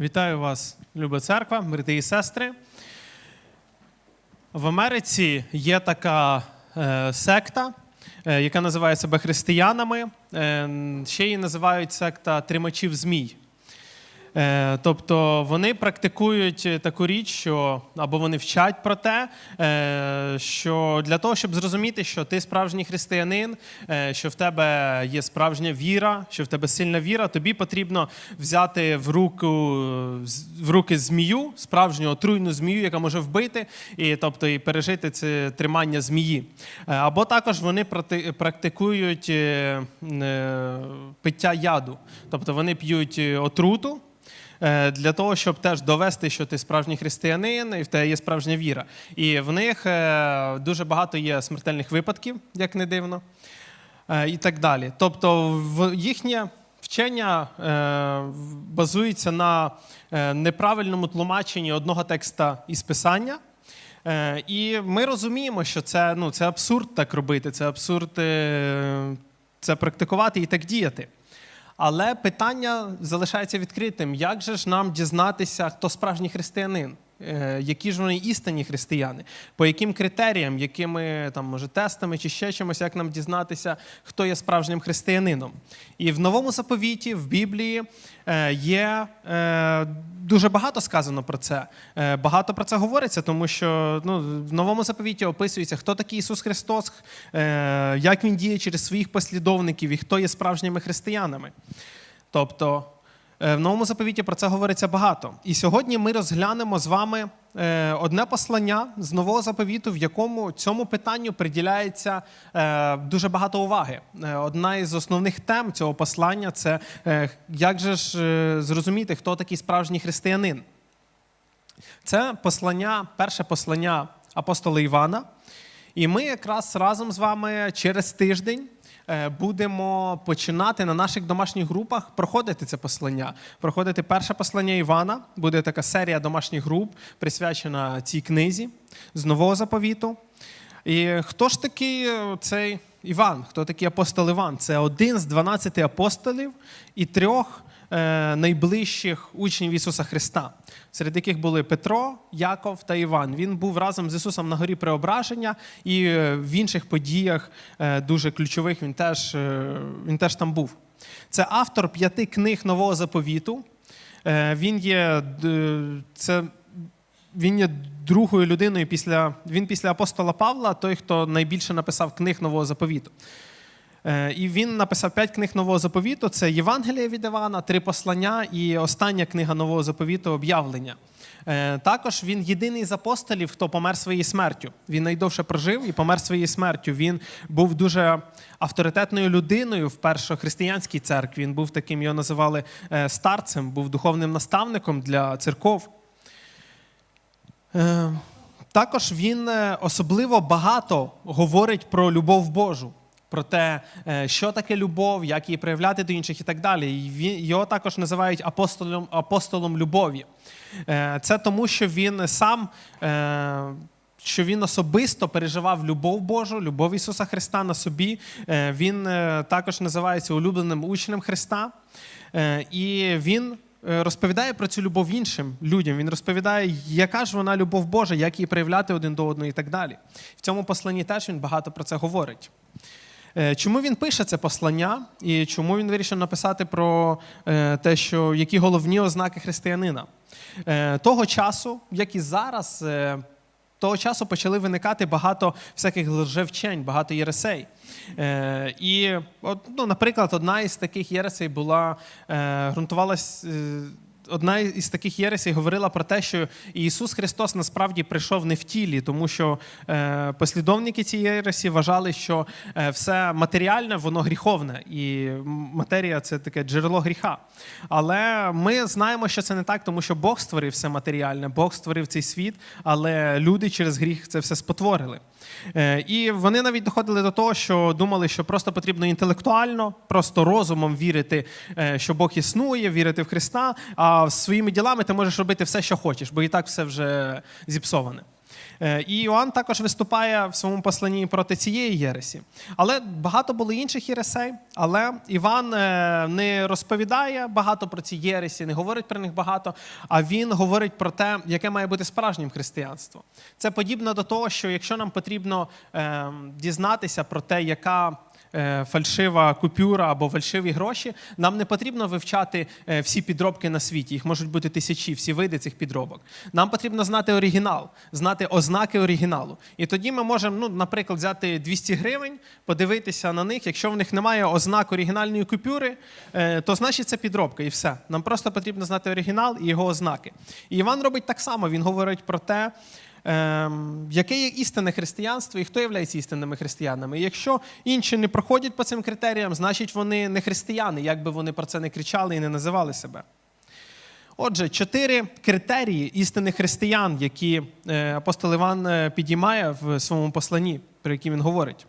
Вітаю вас, люба церква, брати і сестри. В Америці є така е, секта, е, яка називає себе християнами. Е, ще її називають секта тримачів змій. Е, Тобто вони практикують таку річ, що або вони вчать про те, е, що для того, щоб зрозуміти, що ти справжній християнин, е, що в тебе є справжня віра, що в тебе сильна віра, тобі потрібно взяти в руку в руки змію, справжню отруйну змію, яка може вбити, і тобто і пережити це тримання змії. Е, Або також вони практикують е, е, пиття яду, тобто вони п'ють е, отруту. Е, Для того, щоб теж довести, що ти справжній християнин і в тебе є справжня віра. І в них е, дуже багато є смертельних випадків, як не дивно, е, і так далі. Тобто, їхнє вчення базується на неправильному тлумаченні одного текста із Писання. І ми розуміємо, що це, ну, це абсурд так робити, це абсурд це практикувати і так діяти. Але питання залишається відкритим. Як же ж нам дізнатися, хто справжній християнин? Е, Які ж вони істинні християни? По яким критеріям, якими там, може, тестами чи ще чимось, як нам дізнатися, хто є справжнім християнином? І в новому заповіті, в Біблії е, є е, дуже багато сказано про це. Багато про це говориться, тому що ну, в новому заповіті описується, хто такий Ісус Христос, як Він діє через своїх послідовників і хто є справжніми християнами. Тобто в новому заповіті про це говориться багато. І сьогодні ми розглянемо з вами е, одне послання з нового заповіту, в якому цьому питанню приділяється е, дуже багато уваги. Е, Одна із основних тем цього послання це е, як же ж е, зрозуміти, хто такий справжній християнин. Це послання, перше послання апостола Івана. І ми якраз разом з вами через тиждень е, будемо починати на наших домашніх групах проходити це послання. Проходити перше послання Івана. Буде така серія домашніх груп, присвячена цій книзі з нового заповіту. І хто ж такий е, цей Іван? Хто такий апостол Іван? Це один з 12 апостолів і трьох е, найближчих учнів Ісуса Христа, серед яких були Петро, Яков та Іван. Він був разом з Ісусом на горі Преображення, і е, в інших подіях е, дуже ключових він теж, е, він теж там був. Це автор п'яти книг Нового заповіту. Е, Він є це він є другою людиною після він після апостола Павла, той, хто найбільше написав книг Нового заповіту. Е, І він написав п'ять книг Нового заповіту: це Євангелія від Івана, три послання і остання книга Нового заповіту об'явлення. Е, Також він єдиний з апостолів, хто помер своєю смертю. Він найдовше прожив і помер своєю смертю. Він був дуже авторитетною людиною в першохристиянській церкві. Він був таким, його називали е, старцем, був духовним наставником для церков. Також він особливо багато говорить про любов Божу, про те, е, що таке любов, як її проявляти до інших і так далі. Його також називають апостолом, апостолом любові. Е, Це тому, що він сам. е, Що він особисто переживав любов Божу, любов Ісуса Христа на собі. Він також називається улюбленим учнем Христа. І він розповідає про цю любов іншим людям. Він розповідає, яка ж вона любов Божа, як її проявляти один до одного і так далі. В цьому посланні теж він багато про це говорить. Е, Чому він пише це послання, і чому він вирішив написати про е, те, що які головні ознаки християнина? Е, Того часу, як і зараз, того часу почали виникати багато всяких лжевчень, багато єресей. І, ну, наприклад, одна із таких єресей була е, ґрунтувалась. Одна із таких єресей говорила про те, що Ісус Христос насправді прийшов не в тілі, тому що е, послідовники цієї єресі вважали, що е, все матеріальне, воно гріховне, і матерія це таке джерело гріха. Але ми знаємо, що це не так, тому що Бог створив все матеріальне, Бог створив цей світ, але люди через гріх це все спотворили. Е, І вони навіть доходили до того, що думали, що просто потрібно інтелектуально, просто розумом вірити, е, що Бог існує, вірити в Христа, а своїми ділами ти можеш робити все, що хочеш, бо і так все вже зіпсоване. Е, І Іоанн також виступає в своєму посланні проти цієї єресі. Але багато було інших єресей. Але Іван е, не розповідає багато про ці єресі, не говорить про них багато, а він говорить про те, яке має бути справжнім християнство. Це подібно до того, що якщо нам потрібно е, дізнатися про те, яка фальшива купюра або фальшиві гроші, нам не потрібно вивчати е, всі підробки на світі. Їх можуть бути тисячі, всі види цих підробок. Нам потрібно знати оригінал, знати ознаки оригіналу. І тоді ми можемо, ну, наприклад, взяти 200 гривень, подивитися на них. Якщо в них немає ознак оригінальної купюри, е, то значить це підробка і все. Нам просто потрібно знати оригінал і його ознаки. І Іван робить так само. Він говорить про те. Ем, яке є істинне християнство і хто є істинними християнами. Якщо інші не проходять по цим критеріям, значить вони не християни, як би вони про це не кричали і не називали себе. Отже, чотири критерії істинних християн, які е, апостол Іван е, підіймає в своєму посланні, про які він говорить.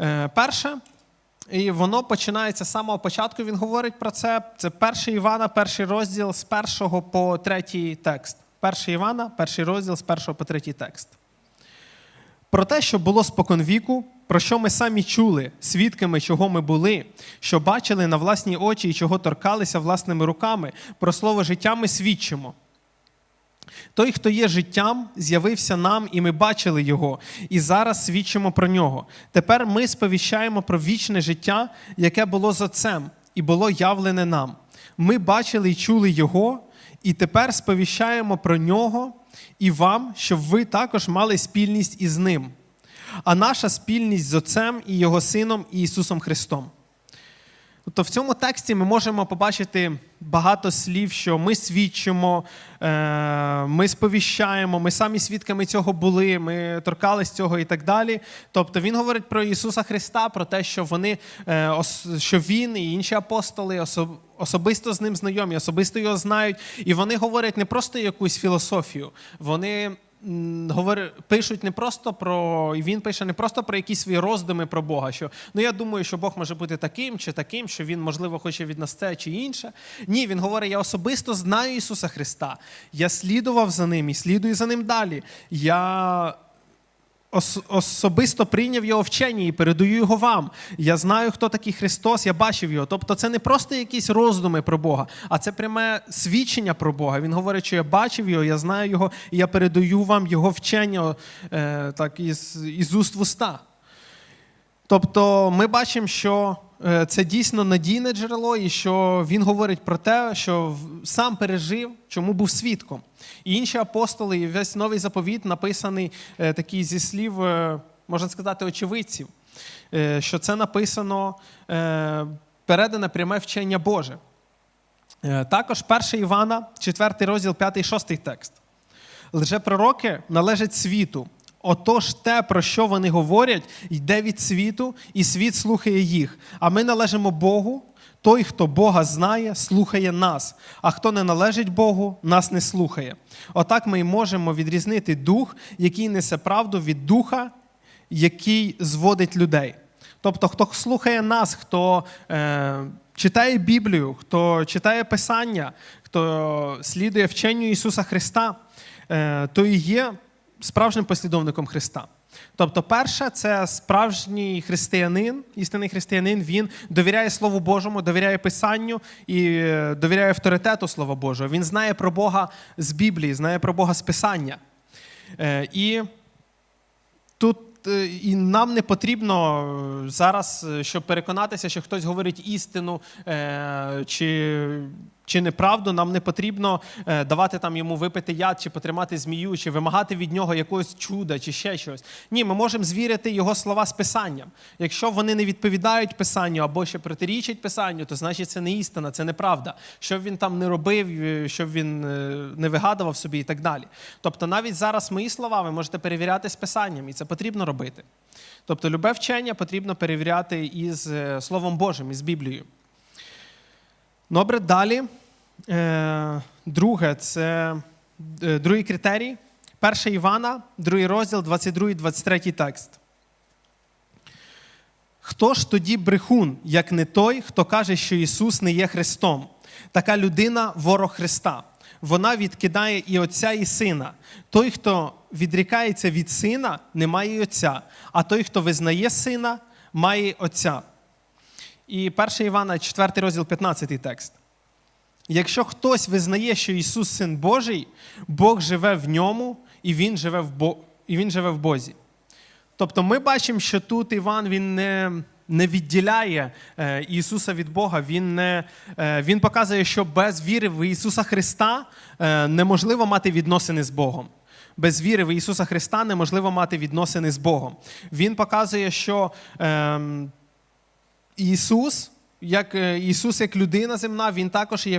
Е, Перше, і воно починається з самого початку. Він говорить про це. Це 1 Івана, перший розділ з першого по третій текст. 1 Івана, перший розділ з першого по третій текст. Про те, що було споконвіку, про що ми самі чули, свідками чого ми були, що бачили на власні очі і чого торкалися власними руками, про слово життя ми свідчимо. Той, хто є життям, з'явився нам, і ми бачили його, і зараз свідчимо про нього. Тепер ми сповіщаємо про вічне життя, яке було з Отцем, і було явлене нам. Ми бачили і чули Його, і тепер сповіщаємо про нього і вам, щоб ви також мали спільність із ним. А наша спільність з Отцем і Його Сином і Ісусом Христом. Тобто в цьому тексті ми можемо побачити багато слів, що ми свідчимо, е, ми сповіщаємо, ми самі свідками цього були, ми торкались цього і так далі. Тобто він говорить про Ісуса Христа, про те, що вони, е, що Він і інші апостоли особисто з ним знайомі, особисто його знають. І вони говорять не просто якусь філософію, вони говори- пишуть не просто про, і він пише не просто про якісь свої роздуми про Бога. Що ну я думаю, що Бог може бути таким чи таким, що він, можливо, хоче від нас це чи інше. Ні, він говорить: я особисто знаю Ісуса Христа. Я слідував за ним і слідую за ним далі. Я ос- особисто прийняв його вчення і передаю його вам. Я знаю, хто такий Христос, я бачив його. Тобто, це не просто якісь роздуми про Бога, а це пряме свідчення про Бога. Він говорить, що я бачив його, я знаю його, і я передаю вам його вчення е, так, із, із уст в уста. Тобто ми бачимо, що це дійсно надійне джерело, і що він говорить про те, що сам пережив, чому був свідком. І інші апостоли, і весь новий заповіт написаний е, такий зі слів, е, можна сказати, очевидців, е, що це написано е, передане пряме вчення Боже. Е, Також 1 Івана, 4 розділ, 5 6 текст. Лжепророки належать світу. Отож, те, про що вони говорять, йде від світу, і світ слухає їх. А ми належимо Богу. Той, хто Бога знає, слухає нас, а хто не належить Богу, нас не слухає. Отак ми й можемо відрізнити дух, який несе правду, від духа, який зводить людей. Тобто, хто слухає нас, хто е, читає Біблію, хто читає Писання, хто слідує вченню Ісуса Христа, е, то і є справжнім послідовником Христа. Тобто, перше, це справжній християнин, істинний християнин, він довіряє Слову Божому, довіряє Писанню і е, довіряє авторитету Слова Божого. Він знає про Бога з Біблії, знає про Бога з Писання. Е, І Тут е, і нам не потрібно зараз, щоб переконатися, що хтось говорить істину чи, чи неправду, нам не потрібно е, давати там йому випити яд, чи потримати змію, чи вимагати від нього якогось чуда, чи ще щось. Ні, ми можемо звірити його слова з писанням. Якщо вони не відповідають писанню або ще протирічать писанню, то значить це не істина, це неправда. Що б він там не робив, е, щоб він е, не вигадував собі і так далі. Тобто, навіть зараз мої слова ви можете перевіряти з писанням, і це потрібно робити. Тобто, любе вчення потрібно перевіряти із Словом Божим, із Біблією. Добре, далі. Е, Друге, це е, другий критерій. 1 Івана, другий розділ, 22-23 текст. Хто ж тоді брехун, як не той, хто каже, що Ісус не є Христом? Така людина ворог Христа. вона відкидає і отця, і сина. Той, хто відрікається від сина, не має й отця, а той, хто визнає сина, має отця. І 1 Івана, 4 розділ, 15 текст. Якщо хтось визнає, що Ісус Син Божий, Бог живе в ньому, і Він живе в, Бо... і він живе в Бозі. Тобто ми бачимо, що тут Іван він не, не відділяє е, Ісуса від Бога. Він, не, е, він показує, що без віри в Ісуса Христа е, неможливо мати відносини з Богом. Без віри в Ісуса Христа неможливо мати відносини з Богом. Він показує, що е, Ісус, як е, Ісус як людина земна, Він також є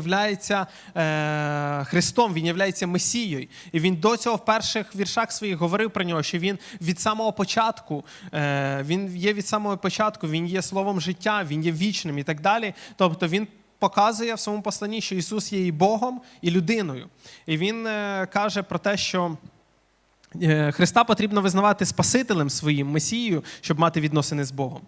е, Христом, Він є Месією. І він до цього в перших віршах своїх говорив про нього, що він від самого початку, е, він є від самого початку, він є словом життя, він є вічним і так далі. Тобто він. Показує в своєму посланні, що Ісус є і Богом, і людиною. І Він каже про те, що Христа потрібно визнавати Спасителем своїм Месією, щоб мати відносини з Богом.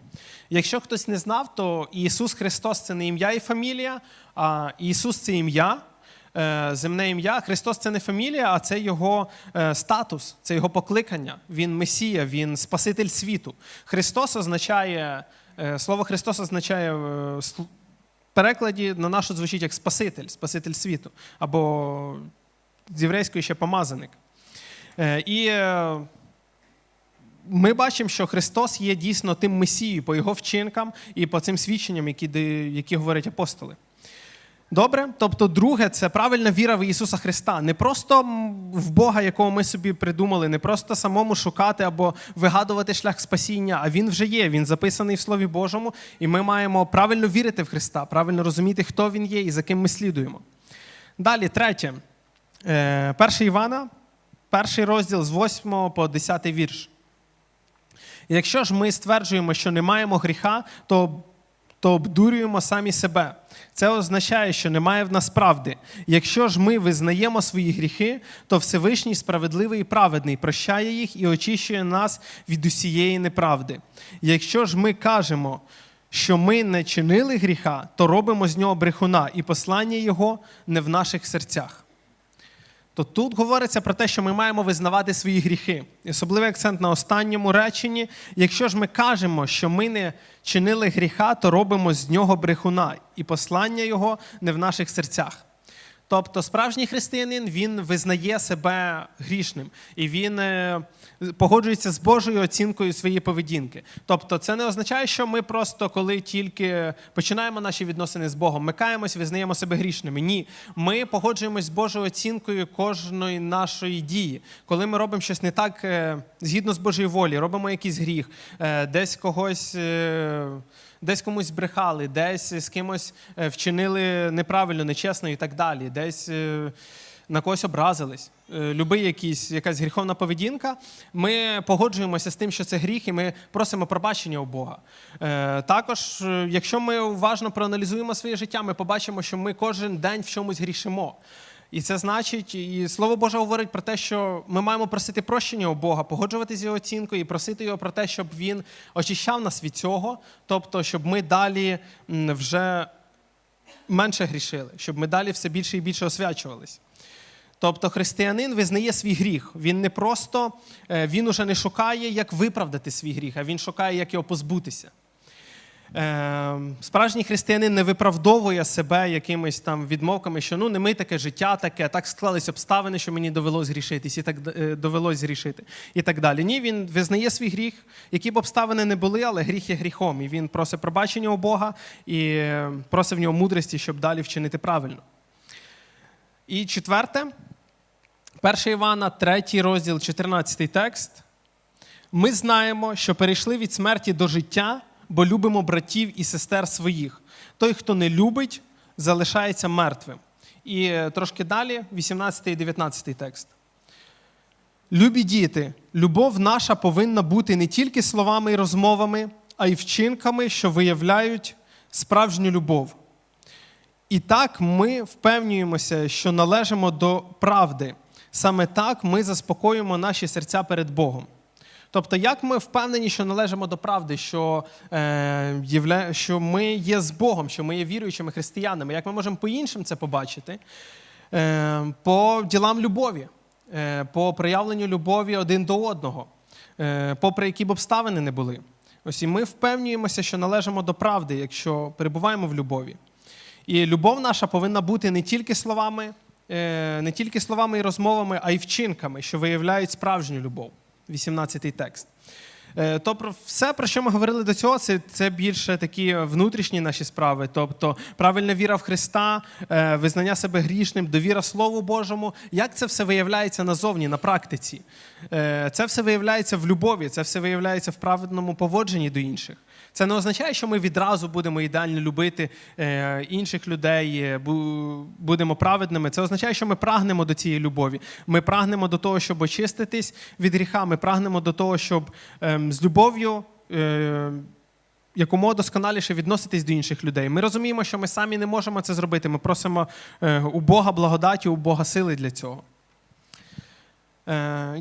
Якщо хтось не знав, то Ісус Христос це не ім'я і фамілія, а Ісус це ім'я, е, земне ім'я. Христос це не фамілія, а це Його е, статус, це Його покликання. Він Месія, Він Спаситель світу. Христос означає, е, слово Христос означає в перекладі на нашу звучить як Спаситель, Спаситель світу, або з єврейської ще помазаник. І ми бачимо, що Христос є дійсно тим Месією по його вчинкам і по цим свідченням, які які говорять апостоли. Добре? Тобто, друге, це правильна віра в Ісуса Христа. Не просто в Бога, якого ми собі придумали, не просто самому шукати або вигадувати шлях спасіння, а Він вже є, Він записаний в Слові Божому, і ми маємо правильно вірити в Христа, правильно розуміти, хто Він є і за ким ми слідуємо. Далі, третє. Е, перший Івана, перший розділ з 8 по 10 вірш. Якщо ж ми стверджуємо, що не маємо гріха, то то обдурюємо самі себе. Це означає, що немає в нас правди. Якщо ж ми визнаємо свої гріхи, то Всевишній справедливий і праведний прощає їх і очищує нас від усієї неправди. Якщо ж ми кажемо, що ми не чинили гріха, то робимо з нього брехуна, і послання Його не в наших серцях. То тут говориться про те, що ми маємо визнавати свої гріхи. І особливий акцент на останньому реченні. Якщо ж ми кажемо, що ми не чинили гріха, то робимо з нього брехуна, і послання його не в наших серцях. Тобто, справжній християнин він визнає себе грішним і він е, погоджується з Божою оцінкою своєї поведінки. Тобто, це не означає, що ми просто, коли тільки починаємо наші відносини з Богом, ми каємось, визнаємо себе грішними. Ні, ми погоджуємось з Божою оцінкою кожної нашої дії. Коли ми робимо щось не так е, згідно з Божою волі, робимо якийсь гріх, е, десь когось десь комусь збрехали, десь з кимось вчинили неправильно, нечесно і так далі, десь е, на когось образились. Е, любий якийсь, якась гріховна поведінка, ми погоджуємося з тим, що це гріх, і ми просимо пробачення у Бога. Також, якщо ми уважно проаналізуємо своє життя, ми побачимо, що ми кожен день в чомусь грішимо. І це значить, і слово Боже говорить про те, що ми маємо просити прощення у Бога, погоджуватися з його оцінкою і просити його про те, щоб він очищав нас від цього, тобто, щоб ми далі вже менше грішили, щоб ми далі все більше і більше освячувались. Тобто християнин визнає свій гріх. Він не просто е, він уже не шукає, як виправдати свій гріх, а він шукає, як його позбутися. Ем, справжній християнин не виправдовує себе якимись там відмовками, що ну не ми таке життя таке, так склались обставини, що мені довелось грішитись, і так е, довелось зрішити, і так далі. Ні, він визнає свій гріх, які б обставини не були, але гріх є гріхом. І він просить пробачення у Бога і е, просить в нього мудрості, щоб далі вчинити правильно. І четверте, 1 Івана, 3 розділ, 14 текст. Ми знаємо, що перейшли від смерті до життя бо любимо братів і сестер своїх. Той, хто не любить, залишається мертвим. І е, трошки далі, 18 і 19 текст. Любі діти, любов наша повинна бути не тільки словами і розмовами, а й вчинками, що виявляють справжню любов. І так ми впевнюємося, що належимо до правди. Саме так ми заспокоюємо наші серця перед Богом. Тобто, як ми впевнені, що належимо до правди, що е, що ми є з Богом, що ми є віруючими християнами, як ми можемо по-іншому це побачити? Е, По ділам любові, е, по проявленню любові один до одного, е, попри які б обставини не були. Ось і ми впевнюємося, що належимо до правди, якщо перебуваємо в любові. І любов наша повинна бути не тільки словами, е, не тільки словами і розмовами, а й вчинками, що виявляють справжню любов. 18 текст. Е, То про все, про що ми говорили до цього, це, це більше такі внутрішні наші справи. Тобто правильна віра в Христа, е, визнання себе грішним, довіра Слову Божому. Як це все виявляється назовні, на практиці? Е, Це все виявляється в любові, це все виявляється в праведному поводженні до інших. Це не означає, що ми відразу будемо ідеально любити е, інших людей, е, будемо праведними. Це означає, що ми прагнемо до цієї любові. Ми прагнемо до того, щоб очиститись від гріха. Ми прагнемо до того, щоб ем, з любов'ю. Е, Якомога досконаліше відноситись до інших людей. Ми розуміємо, що ми самі не можемо це зробити. Ми просимо у Бога благодаті, у Бога сили для цього.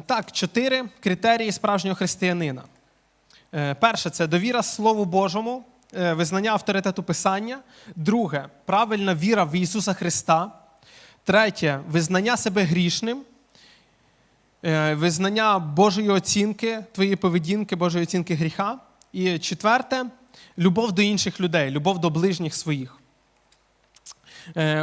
Так, чотири критерії справжнього християнина. Е, Перше це довіра Слову Божому, е, визнання авторитету Писання. Друге правильна віра в Ісуса Христа. Третє визнання себе грішним. Е, Визнання Божої оцінки, твоєї поведінки, Божої оцінки гріха. І четверте любов до інших людей, любов до ближніх своїх.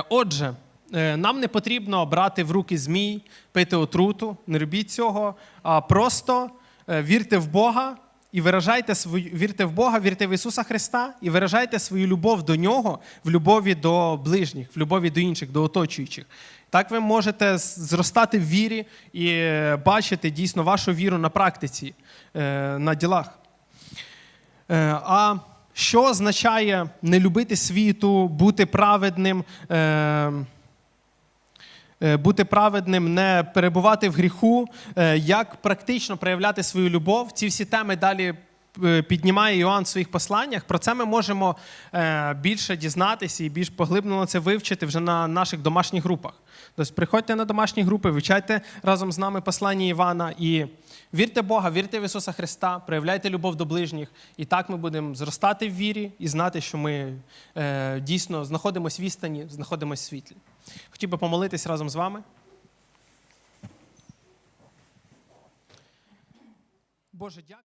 Отже, нам не потрібно брати в руки змій, пити отруту, не робіть цього, а просто вірте в Бога і виражайте свою вірте в Бога, вірте в Ісуса Христа і виражайте свою любов до Нього в любові до ближніх, в любові до інших, до оточуючих. Так ви можете зростати в вірі і е, бачити дійсно вашу віру на практиці, е, на ділах. Е, А що означає не любити світу, бути праведним, бути праведним, не перебувати в гріху, е, як практично проявляти свою любов? Ці всі теми далі е, піднімає Іоанн в своїх посланнях. Про це ми можемо е, більше дізнатися і більш поглиблено це вивчити вже на наших домашніх групах. Тобто приходьте на домашні групи, вивчайте разом з нами послання Івана і вірте Бога, вірте в Ісуса Христа, проявляйте любов до ближніх. І так ми будемо зростати в вірі і знати, що ми е, дійсно знаходимося в істині, знаходимося в світлі. Хотів би помолитись разом з вами. Боже, дякую.